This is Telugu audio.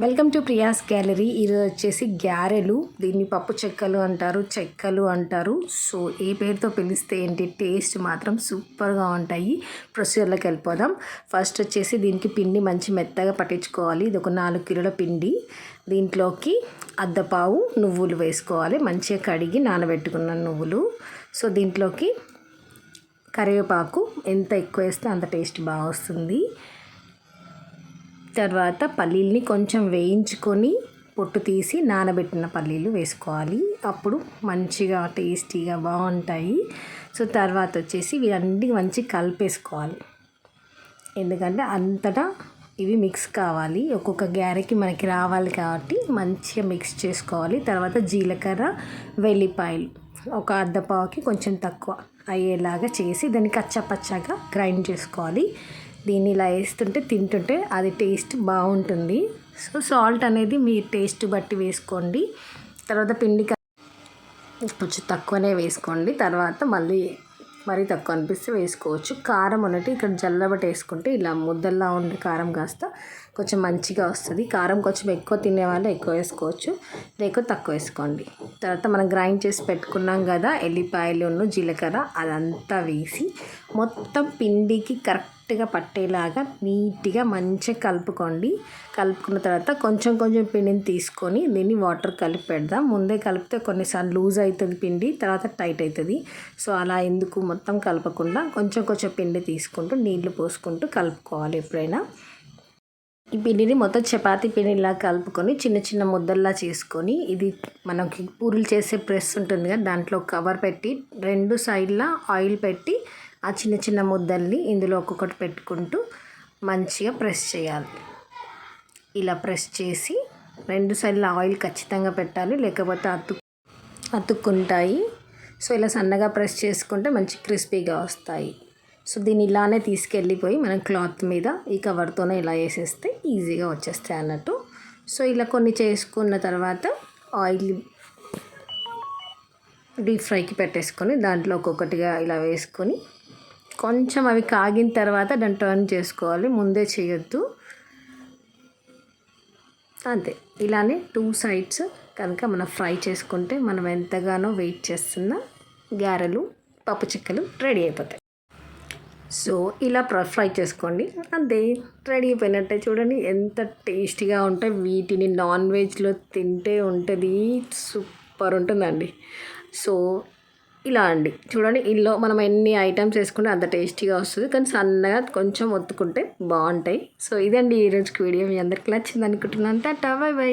Welcome to Priya's gallery. ఈరోజు వచ్చేసి గ్యారెలు. దీన్ని పప్పు చెక్కలు అంటారు చెక్కలు అంటారు. సో ఏ పేరుతో పిలిస్తే ఏంటి? టేస్ట్ మాత్రం సూపర్గా ఉంటాయి. ప్రొసీజర్లోకి వెళ్ళిపోదాం. ఫస్ట్ వచ్చేసి దీనికి పిండి మంచి మెత్తగా పట్టించుకోవాలి. ఇది ఒక నాలుగు కిలోల పిండి. దీంట్లోకి అద్దపావు నువ్వులు వేసుకోవాలి. మంచిగా కడిగి నానబెట్టుకున్న నువ్వులు. సో దీంట్లోకి కరివేపాకు. ఎంత ఎక్కువ వేస్తే అంత టేస్ట్ బాగా వస్తుంది. తర్వాత పల్లీల్ని కొంచెం వేయించుకొని పొట్టు తీసి నానబెట్టిన పల్లీలు వేసుకోవాలి. అప్పుడు మంచిగా టేస్టీగా బాగుంటాయి. సో తర్వాత వచ్చేసి ఇవన్నీ మంచి కలిపేసుకోవాలి. ఎందుకంటే అంతటా ఇవి మిక్స్ కావాలి. ఒక్కొక్క గ్యారెకి మనకి రావాలి కాబట్టి మంచిగా మిక్స్ చేసుకోవాలి. తర్వాత జీలకర్ర వెల్లిపాయలు ఒక అర్ధపావుకి కొంచెం తక్కువ అయ్యేలాగా చేసి దాన్ని కచ్చపచ్చగా గ్రైండ్ చేసుకోవాలి. దీన్ని ఇలా వేస్తుంటే తింటుంటే అది టేస్ట్ బాగుంటుంది. సో సాల్ట్ అనేది మీ టేస్ట్ బట్టి వేసుకోండి. తర్వాత పిండి కొంచెం తక్కువనే వేసుకోండి. తర్వాత మళ్ళీ మరీ తక్కువ అనిపిస్తే వేసుకోవచ్చు. కారం అన్నట్టు ఇక్కడ జల్లబట్టి వేసుకుంటే ఇలా ముద్దల్లా ఉండే కారం కాస్త కొంచెం మంచిగా వస్తుంది. కారం కొంచెం ఎక్కువ తినేవాళ్ళు ఎక్కువ వేసుకోవచ్చు. లేక తక్కువ వేసుకోండి. తర్వాత మనం గ్రైండ్ చేసి పెట్టుకున్నాం కదా ఎల్లిపాయలు జీలకర్ర అదంతా వేసి మొత్తం పిండికి కరెక్ట్గా పట్టేలాగా నీట్గా మంచిగా కలుపుకోండి. కలుపుకున్న తర్వాత కొంచెం కొంచెం పిండిని తీసుకొని దీన్ని వాటర్ కలిపి పెడదాం. ముందే కలిపితే కొన్నిసార్లు లూజ్ అవుతుంది పిండి తర్వాత టైట్ అవుతుంది. సో అలా ఎందుకు మొత్తం కలపకుండా కొంచెం కొంచెం పిండి తీసుకుంటూ నీళ్ళు పోసుకుంటూ కలుపుకోవాలి ఎప్పుడైనా. ఈ పిండిని మొత్తం చపాతీ పిండిలా కలుపుకొని చిన్న చిన్న ముద్దల్లా చేసుకొని ఇది మనకి పూరీలు చేసే ప్రెస్ ఉంటుంది కదా దాంట్లో కవర్ పెట్టి రెండు సైడ్లా ఆయిల్ పెట్టి ఆ చిన్న చిన్న ముద్దల్ని ఇందులో ఒక్కొక్కటి పెట్టుకుంటూ మంచిగా ప్రెస్ చేయాలి. ఇలా ప్రెస్ చేసి రెండు సైడ్ల ఆయిల్ ఖచ్చితంగా పెట్టాలి లేకపోతే అతు అతుక్కుంటాయి. సో ఇలా సన్నగా ప్రెస్ చేసుకుంటే మంచి క్రిస్పీగా వస్తాయి. సో దీన్ని ఇలానే తీసుకెళ్ళిపోయి మనం క్లాత్ మీద ఈ కవర్తోనే ఇలా వేసేస్తే ఈజీగా వచ్చేస్తాయి అన్నట్టు. సో ఇలా కొన్ని చేసుకున్న తర్వాత ఆయిల్ డీప్ ఫ్రైకి పెట్టేసుకొని దాంట్లో ఒక్కొక్కటిగా ఇలా వేసుకొని కొంచెం అవి కాగిన తర్వాత దాన్ని టర్న్ చేసుకోవాలి. ముందే చేయొద్దు. అంతే. ఇలానే టూ సైడ్స్ కనుక మనం ఫ్రై చేసుకుంటే మనం ఎంతగానో వెయిట్ చేస్తున్న గారెలు పప్పు చిక్కలు రెడీ అయిపోతాయి. సో ఇలా ఫ్రై చేసుకోండి. అంతే. రెడీ అయిపోయినట్టే చూడండి. ఎంత టేస్టీగా ఉంటాయి. వీటిని నాన్ వెజ్లో తింటే ఉంటుంది. సూపర్ ఉంటుందండి. సో ఇలా అండి. చూడండి ఇందులో మనం ఎన్ని ఐటమ్స్ వేసుకుంటే అంత టేస్టీగా వస్తుంది. కానీ సన్నగా కొంచెం ఒత్తుకుంటే బాగుంటాయి. సో ఇదండి ఈరోజుకి వీడియో. మీ అందరికి నచ్చింది అనుకుంటున్నాను. Tata bye by